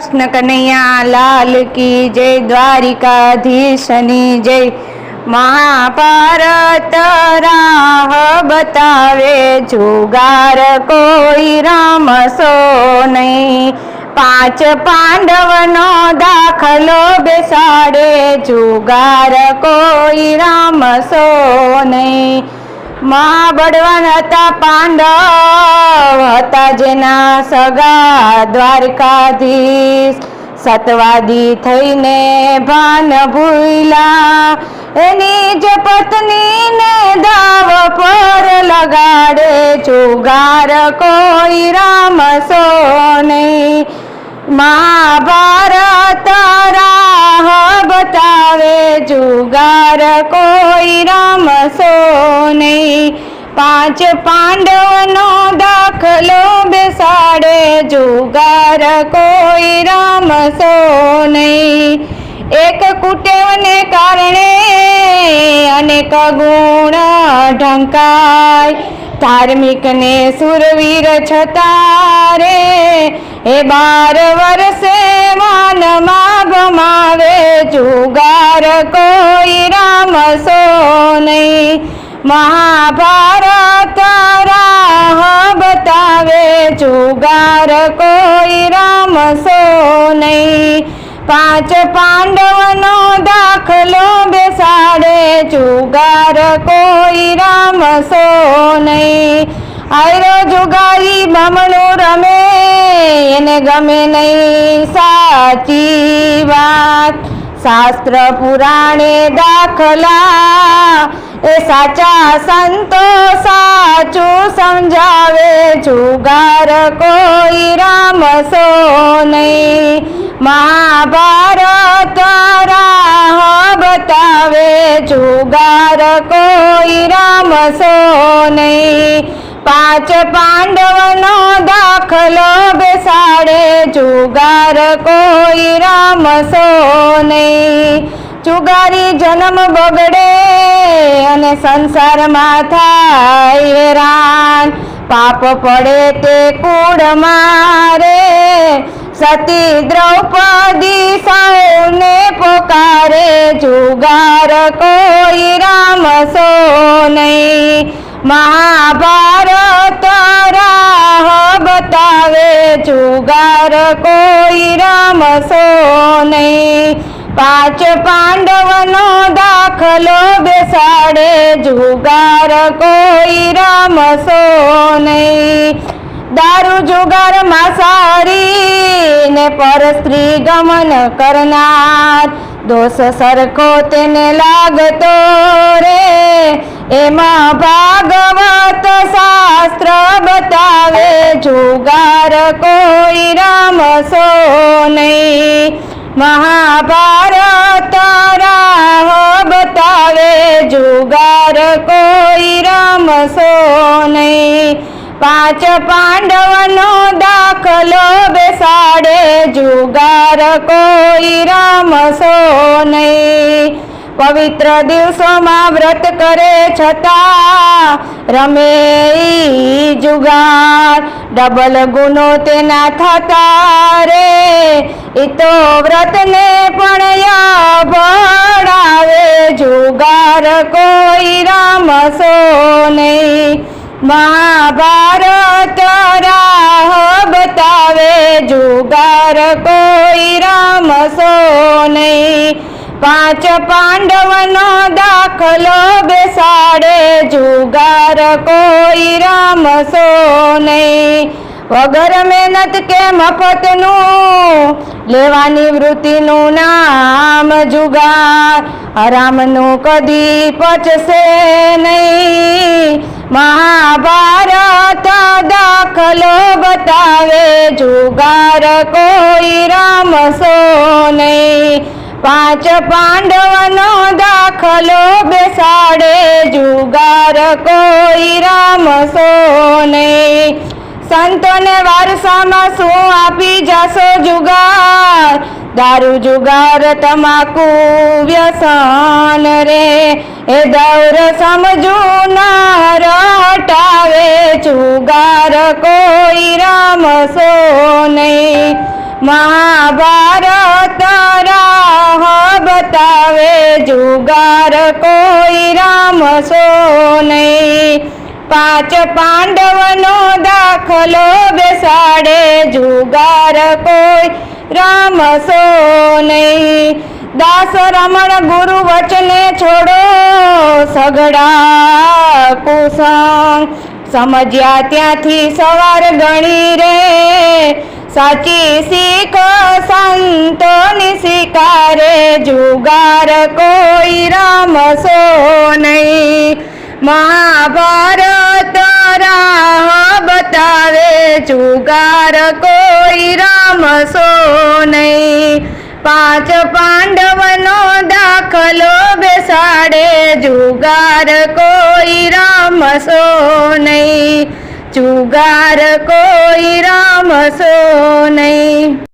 કૃષ્ણ કનૈયા, લાલ કી જય, દ્વારિકાધીશની જય. મહાભારત રાહ બતાવે, જુગાર કોઈ રમશો નહીં. પાંચ પાંડવનો દાખલો બેસાડે, જુગાર કોઈ રમશો નહીં. મહાબળવાન હતા પાંડવ હતા જેના સગા દ્વારકાધીશ. સતવાદી થઈને ભાન ભૂલા એની જ પત્નીને દાવ પર લગાડે ચુગાર કોઈ રામશો નહીં મહાભારત રાહ બતાવે જુગાર કોઈ રમશો નહીં પાંચ પાંડવનો દાખલો બેસાડે, જુગાર કોઈ રમશો નહીં. એક કુટેવને કારણે અનેક ગુણ ઢંકાય. ધાર્મિક ને સુરવીર છતાં રે, એ બાર વર્ષે માનમાં ગમાવે જુગાર કોઈ રામશો નહીં. મહાભારત રાહ બતાવે, જુગાર કોઈ રામશો નહીં. પાંચ પાંડવનો દાખલો બેસાડે, જુગાર કોઈ રામશો નહીં. આયરો જુગારી બમણો રમે, એને ગમે નહીં સાચી વાત. શાસ્ત્ર પુરાણે દાખલા. એ સાચા સંતો સાચું સમજાવે. જુગાર કોઈ રામસો નહીં. મહાભારત રાહ બતાવે. જુગાર કોઈ રામસો નહીં. પાંચ પાંડવનો દાખલો બેસાડે, જુગાર કોઈ રામશો નહીં. જુગારી જન્મ બગડે અને સંસારમાં થાય હેરાન પાપ પડે તે કુળ મારે. સતી દ્રૌપદી સૌને પોકારે, જુગાર કોઈ રામશો નહીં. બતાવે જુગાર કોઈ રામશો નહીં. પાંચ પાંડવનો દાખલો બેસાડે જુગાર કોઈ રામશો નહીં. દારૂ જુગાર માસારી ને પર સ્ત્રી ગમન કરનાર. દોષ સરખો તેને લાગતો રે. એમાં ભાગવત શાસ્ત્ર બતાવે, જુગાર કોઈ રામશો નહીં. મહાભારત રાહ બતાવે, જુગાર કોઈ રામશો નહીં. પાંચ પાંડવનો દાખલો બેસાડે, જુગાર કોઈ રામશો નહીં. પવિત્ર દિવસોમાં વ્રત કરે છતાં રમે જુગાર. ડબલ ગુનો તેના થતા રે. એ તો વ્રતને પણ ભણાવે જુગાર કોઈ રામશો નહીં. મહાભારત રાહ બતાવે. જુગાર પાંચ પાંડવનો દાખલો બેસાડે, જુગાર કોઈ રામશો નહીં. વગર મહેનત કે મફતનું, લેવાની વૃત્તિનું નામ જુગાર. હરામનું કદી પચશે નહીં. મહાભારત દાખલો બતાવે, જુગાર કોઈ રામશો પાંચ પાંડવનો દાખલો બેસાડે, જુગાર કોઈ રામ નહીં. સંતોને વારસામાં શું આપી જશો જુગાર? દારૂ જુગાર તમાકુ વ્યસન રે. એ દૌર સમજુ નાર હટાવે, જુગાર કોઈ રામ નહીં. મહાભારત રાહ બતાવે જુગાર કોઈ રામશો નહીં. પાંચ પાંડવનો દાખલો બેસાડે જુગાર કોઈ રામશો નહીં. દાસ રમણ ગુરુ વચને છોડો સગડા કુસંગ સમજ્યા ત્યાંથી સવાર ગણી રે સાચી શીખ સંતોની શિકારે, જુગાર કોઈ રમશો નહીં. મહાભારત રાહ બતાવે, જુગાર કોઈ રમશો નહીં. પાંચ પાંડવનો દાખલો બેસાડે, જુગાર કોઈ રમશો નહીં. જુગાર કોઈ રામશો નહીં.